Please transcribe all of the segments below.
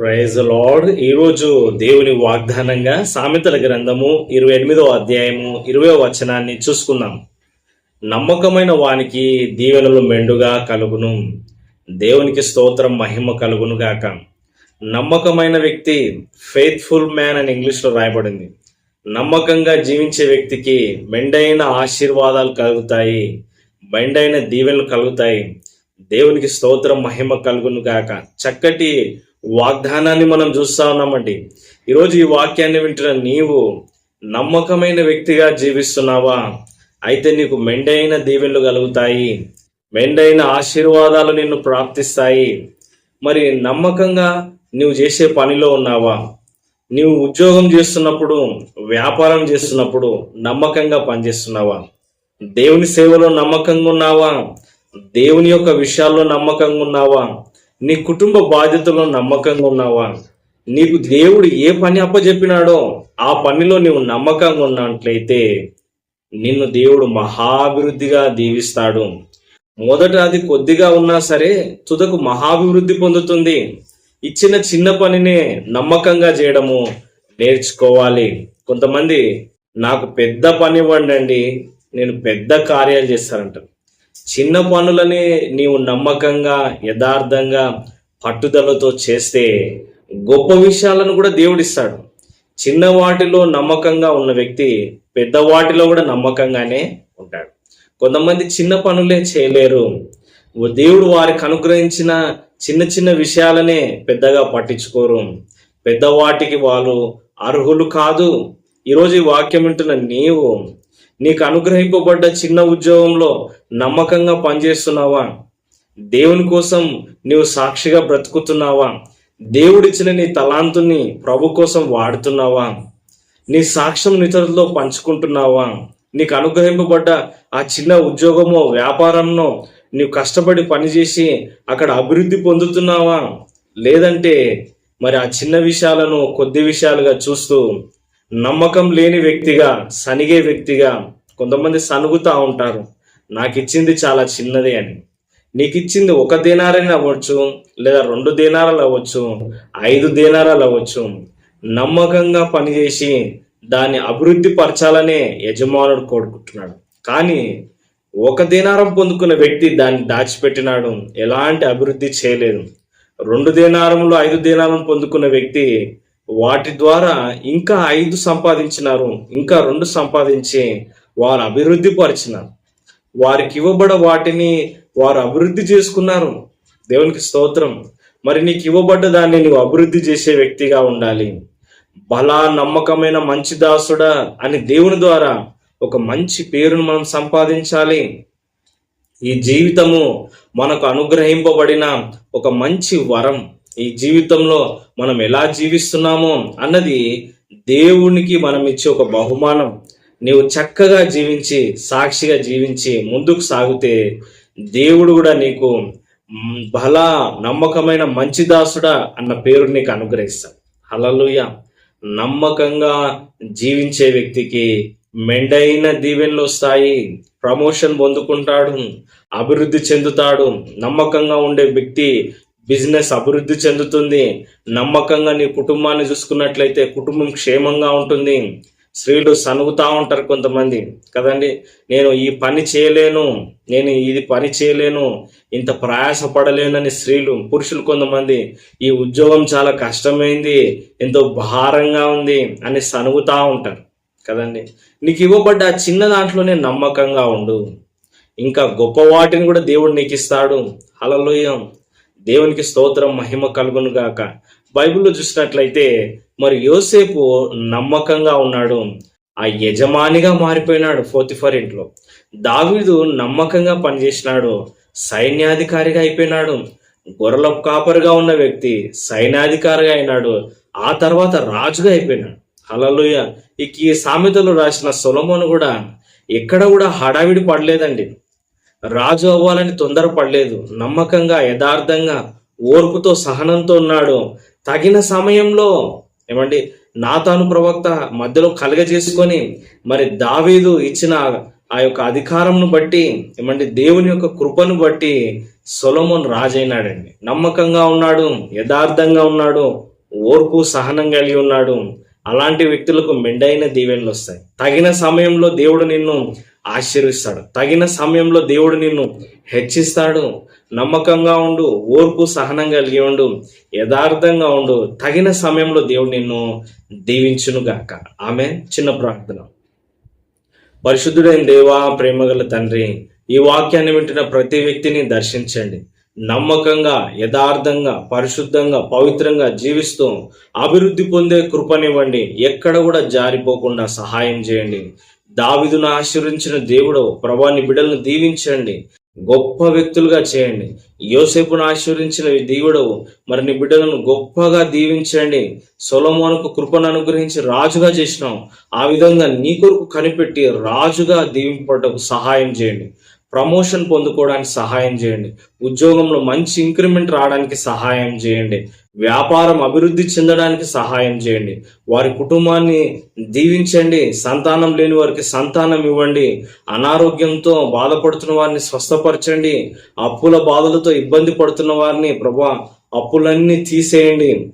Praise lord ఈరోజు దేవుని వాగ్దానంగా సామెతల గ్రంథము ఇరవై ఎనిమిదో అధ్యాయము ఇరవై వచనాన్ని చూసుకుందాం. నమ్మకమైన వానికి దీవెనలు మెండుగా కలుగును. దేవునికి స్తోత్రం మహిమ కలుగును గాక. నమ్మకమైన వ్యక్తి ఫెయిత్ఫుల్ మ్యాన్ అని ఇంగ్లీష్లో రాయబడింది. నమ్మకంగా జీవించే వ్యక్తికి మెండైన ఆశీర్వాదాలు కలుగుతాయి మెండైన దీవెనలు కలుగుతాయి. దేవునికి స్తోత్రం మహిమ కలుగును గాక. చక్కటి వాగ్దానాన్ని మనం చూస్తా ఉన్నామండి. ఈరోజు ఈ వాక్యాన్ని వింటున్న నీవు నమ్మకమైన వ్యక్తిగా జీవిస్తున్నావా? అయితే నీకు మెండైన దీవెనలు కలుగుతాయి. మెండైన ఆశీర్వాదాలు నిన్ను ప్రాప్తిస్తాయి. మరి నమ్మకంగా నువ్వు చేసే పనిలో ఉన్నావా? నీవు ఉద్యోగం చేస్తున్నప్పుడు వ్యాపారం చేస్తున్నప్పుడు నమ్మకంగా పనిచేస్తున్నావా? దేవుని సేవలో నమ్మకంగా ఉన్నావా? దేవుని యొక్క విషయాల్లో నమ్మకంగా ఉన్నావా? నీ కుటుంబ బాధ్యతలో నమ్మకంగా ఉన్నావా? నీకు దేవుడు ఏ పని అప్పచెప్పినాడో ఆ పనిలో నీవు నమ్మకంగా ఉన్నట్లయితే నిన్ను దేవుడు మహాభివృద్ధిగా దీవిస్తాడు. మొదట అది కొద్దిగా ఉన్నా సరే తుదకు మహాభివృద్ధి పొందుతుంది. ఇచ్చిన చిన్న పనినే నమ్మకంగా చేయడము నేర్చుకోవాలి. కొంతమంది నాకు పెద్ద పని ఇవ్వండి నేను పెద్ద కార్యాలు చేస్తానంటారు. చిన్న పనులని నీవు నమ్మకంగా యథార్థంగా పట్టుదలతో చేస్తే గొప్ప విషయాలను కూడా దేవుడిస్తాడు. చిన్న వాటిలో నమ్మకంగా ఉన్న వ్యక్తి పెద్ద వాటిలో కూడా నమ్మకంగానే ఉంటాడు. కొంతమంది చిన్న పనులే చేయలేరు. దేవుడు వారికి అనుగ్రహించిన చిన్న చిన్న విషయాలనే పెద్దగా పట్టించుకోరు. పెద్దవాటికి వాళ్ళు అర్హులు కాదు. ఈరోజు ఈ వాక్యం వింటున్న నీవు నీకు అనుగ్రహింపబడ్డ చిన్న ఉద్యోగంలో నమ్మకంగా పనిచేస్తున్నావా? దేవుని కోసం నీవు సాక్షిగా బ్రతుకుతున్నావా? దేవుడిచ్చిన నీ తలాంతుని ప్రభు కోసం వాడుతున్నావా? నీ సాక్ష్యం ఇతరులతో పంచుకుంటున్నావా? నీకు అనుగ్రహింపబడ్డ ఆ చిన్న ఉద్యోగమో వ్యాపారంలో నీవు కష్టపడి పనిచేసి అక్కడ అభివృద్ధి పొందుతున్నావా? లేదంటే మరి ఆ చిన్న విషయాలను కొద్ది విషయాలుగా చూస్తూ నమ్మకం లేని వ్యక్తిగా సనిగే వ్యక్తిగా కొంతమంది సనుగుతూ ఉంటారు. నాకు ఇచ్చింది చాలా చిన్నది అని నీకు ఇచ్చింది ఒక దేనారని అవ్వచ్చు లేదా రెండు దేనారాలు అవ్వచ్చు ఐదు దేనారాలు అవ్వచ్చు. నమ్మకంగా పనిచేసి దాన్ని అభివృద్ధి పరచాలనే యజమానుడు కోరుకుంటున్నాడు. కానీ ఒక దేనారం పొందుకున్న వ్యక్తి దాన్ని దాచిపెట్టినాడు ఎలాంటి అభివృద్ధి చేయలేదు. రెండు దేనారంలో ఐదు దేనారం పొందుకున్న వ్యక్తి వాటి ద్వారా ఇంకా ఐదు సంపాదించినారు ఇంకా రెండు సంపాదించి వారు అభివృద్ధి పరిచినారు. వారికి ఇవ్వబడ వాటిని వారు అభివృద్ధి చేసుకున్నారు. దేవునికి స్తోత్రం. మరి నీకు ఇవ్వబడ్డ దాన్ని నువ్వు అభివృద్ధి చేసే వ్యక్తిగా ఉండాలి. బలా నమ్మకమైన మంచి దాసుడా అని దేవుని ద్వారా ఒక మంచి పేరును మనం సంపాదించాలి. ఈ జీవితము మనకు అనుగ్రహింపబడిన ఒక మంచి వరం. ఈ జీవితంలో మనం ఎలా జీవిస్తున్నామో అన్నది దేవునికి మనం ఇచ్చే ఒక బహుమానం. నీవు చక్కగా జీవించి సాక్షిగా జీవించి ముందుకు సాగితే దేవుడు కూడా నీకు బల నమ్మకమైన మంచి దాసుడా అన్న పేరు నీకు అనుగ్రహిస్తాడు. హల్లెలూయా. నమ్మకంగా జీవించే వ్యక్తికి మెండైన దీవెనలు వస్తాయి. ప్రమోషన్ పొందుకుంటాడు అభివృద్ధి చెందుతాడు. నమ్మకంగా ఉండే వ్యక్తి బిజినెస్ అభివృద్ధి చెందుతుంది. నమ్మకంగా నీ కుటుంబాన్ని చూసుకున్నట్లయితే కుటుంబం క్షేమంగా ఉంటుంది. స్త్రీలు సనుగుతా ఉంటారు కొంతమంది. కదండి? నేను ఈ పని చేయలేను నేను ఇది పని చేయలేను ఇంత ప్రయాస పడలేనని స్త్రీలు పురుషులు కొంతమంది ఈ ఉద్యోగం చాలా కష్టమైంది ఎంతో భారంగా ఉంది అని సనుగుతా ఉంటారు. కదండి? నీకు ఇవ్వబడ్డ ఆ చిన్న దాంట్లోనే నమ్మకంగా ఉండు. ఇంకా గొప్ప వాటిని కూడా దేవుడు నీకు ఇస్తాడు అలలోయం దేవునికి స్తోత్రం మహిమ కలుగును గాక. బైబిల్లో చూసినట్లయితే మరి యోసేపు నమ్మకంగా ఉన్నాడు. ఆ యజమానిగా మారిపోయినాడు ఫోర్తిఫర్ ఇంట్లో. దావీదు నమ్మకంగా పనిచేసినాడు. సైన్యాధికారిగా అయిపోయినాడు. గొర్రెల కాపరిగా ఉన్న వ్యక్తి సైన్యాధికారిగా అయినాడు. ఆ తర్వాత రాజుగా అయిపోయినాడు. అలలుయ ఇక ఈ సామెతలు రాసిన సొలమోను కూడా ఎక్కడ కూడా హడావిడి పడలేదండి. రాజు అవ్వాలని తొందరపడలేదు నమ్మకంగా యథార్థంగా ఓర్పుతో సహనంతో ఉన్నాడు. తగిన సమయంలో ఏమండి నాతాను ప్రవక్త మధ్యలో కలగజేసుకొని మరి దావీదు ఇచ్చిన ఆ యొక్క అధికారంను బట్టి ఏమంటే దేవుని యొక్క కృపను బట్టి సొలమోన్ రాజైనాడండి. నమ్మకంగా ఉన్నాడు యథార్థంగా ఉన్నాడు ఓర్పు సహనం కలిగి ఉన్నాడు. అలాంటి వ్యక్తులకు మెండైన దీవెనలు వస్తాయి. తగిన సమయంలో దేవుడు నిన్ను ఆశీర్విస్తాడు తగిన సమయంలో దేవుడు నిన్ను హెచ్చిస్తాడు. నమ్మకంగా ఉండు ఓర్పు సహనం కలిగి ఉండు యథార్థంగా ఉండు. తగిన సమయంలో దేవుడు నిన్ను దీవించునుగాక. ఆమె చిన్న ప్రార్థన. పరిశుద్ధుడైన దేవా ప్రేమగల తండ్రి ఈ వాక్యాన్ని వింటున్న ప్రతి వ్యక్తిని దర్శించండి. నమ్మకంగా యథార్థంగా పరిశుద్ధంగా పవిత్రంగా జీవిస్తూ అభివృద్ధి పొందే కృపనివ్వండి. ఎక్కడ కూడా జారిపోకుండా సహాయం చేయండి. దావిదును ఆశీర్వించిన దేవుడు ప్రభాని బిడ్డలను దీవించండి. గొప్ప వ్యక్తులుగా చేయండి. యోసేపును ఆశీర్వించిన దేవుడవు దేవుడు మరి నీ బిడ్డలను గొప్పగా దీవించండి. సొలమోనుకు కృపను అనుగ్రహించి రాజుగా చేసినాం. ఆ విధంగా నీ కొరకు కనిపెట్టి రాజుగా దీవింపటకు సహాయం చేయండి. ప్రమోషన్ పొందుకోవడానికి సహాయం చేయండి. ఉద్యోగంలో మంచి ఇంక్రిమెంట్ రావడానికి సహాయం చేయండి. వ్యాపారం అభివృద్ధి చెందడానికి సహాయం చేయండి. వారి కుటుంబాన్ని దీవించండి. సంతానం లేని వారికి సంతానం ఇవ్వండి. అనారోగ్యంతో బాధపడుతున్న వారిని స్వస్థపరచండి. అప్పుల బాధలతో ఇబ్బంది పడుతున్న వారిని ప్రభా అప్పులన్నీ తీసేయండి.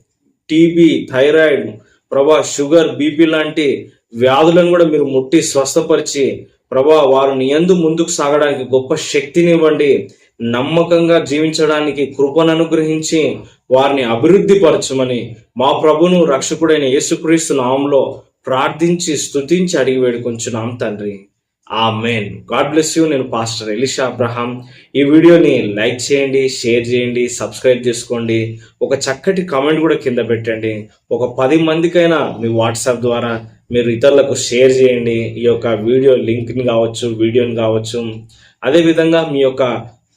టీబీ థైరాయిడ్ ప్రభా షుగర్ బీపీ లాంటి వ్యాధులను కూడా మీరు ముట్టి స్వస్థపరిచి ప్రభా వారు నీ యందు ముందుకు సాగడానికి గొప్ప శక్తినివ్వండి. నమ్మకంగా జీవించడానికి కృపను అనుగ్రహించి వారిని అభివృద్ధి పరచమని మా ప్రభును రక్షకుడైన యేసుక్రీస్తు నామంలో ప్రార్థించి స్తుతించి అడిగి వేడుకొంచున్నాం తండ్రి. Amen God bless you. నేను పాస్టర్ ఎలిషా అబ్రహాం. ఈ వీడియోని లైక్ చేయండి షేర్ చేయండి సబ్స్క్రైబ్ చేసుకోండి. ఒక చక్కటి కామెంట్ కూడా కింద పెట్టండి. ఒక పది మందికైనా మీ వాట్సాప్ ద్వారా మీరు ఇతరులకు షేర్ చేయండి. ఈ యొక్క వీడియో లింక్ని కావచ్చు వీడియోని కావచ్చు. అదేవిధంగా మీ యొక్క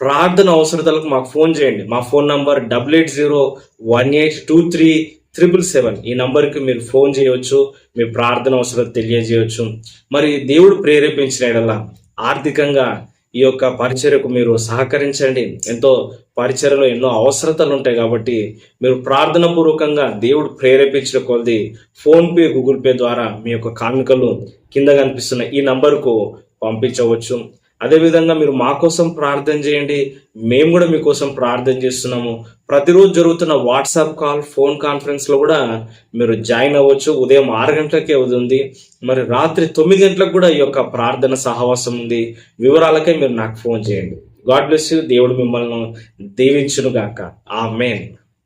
ప్రార్థన అవసరతలకు మాకు ఫోన్ చేయండి. మా phone number double eight zero one eight two three triple seven. ఈ నంబర్కి మీరు ఫోన్ చేయవచ్చు మీ ప్రార్థన అవసరం తెలియజేయవచ్చు మరి దేవుడు ప్రేరేపించిన యెడల ఆర్థికంగా ఈ యొక్క పరిచర్యకు మీరు సహకరించండి. ఎంతో పరిచర్యలో ఎన్నో అవసరతలు ఉంటాయి కాబట్టి మీరు ప్రార్థన పూర్వకంగా దేవుడు ప్రేరేపించిన కొద్ది ఫోన్ పే గూగుల్ పే ద్వారా మీ యొక్క కార్మికలు కింద కనిపిస్తున్న ఈ నంబర్కు పంపించవచ్చు. అదేవిధంగా మీరు మా కోసం ప్రార్థన చేయండి. మేము కూడా మీకోసం ప్రార్థన చేస్తున్నాము. ప్రతిరోజు జరుగుతున్న వాట్సాప్ కాల్ ఫోన్ కాన్ఫరెన్స్లో కూడా మీరు జాయిన్ అవ్వచ్చు. ఉదయం ఆరు గంటలకే అవుతుంది. మరి రాత్రి తొమ్మిది గంటలకు కూడా ఈ యొక్క ప్రార్థన సహవాసం ఉంది. వివరాలకే మీరు నాకు ఫోన్ చేయండి. God bless you. దేవుడు మిమ్మల్ని దీవించునుగాక. ఆ మెయిన్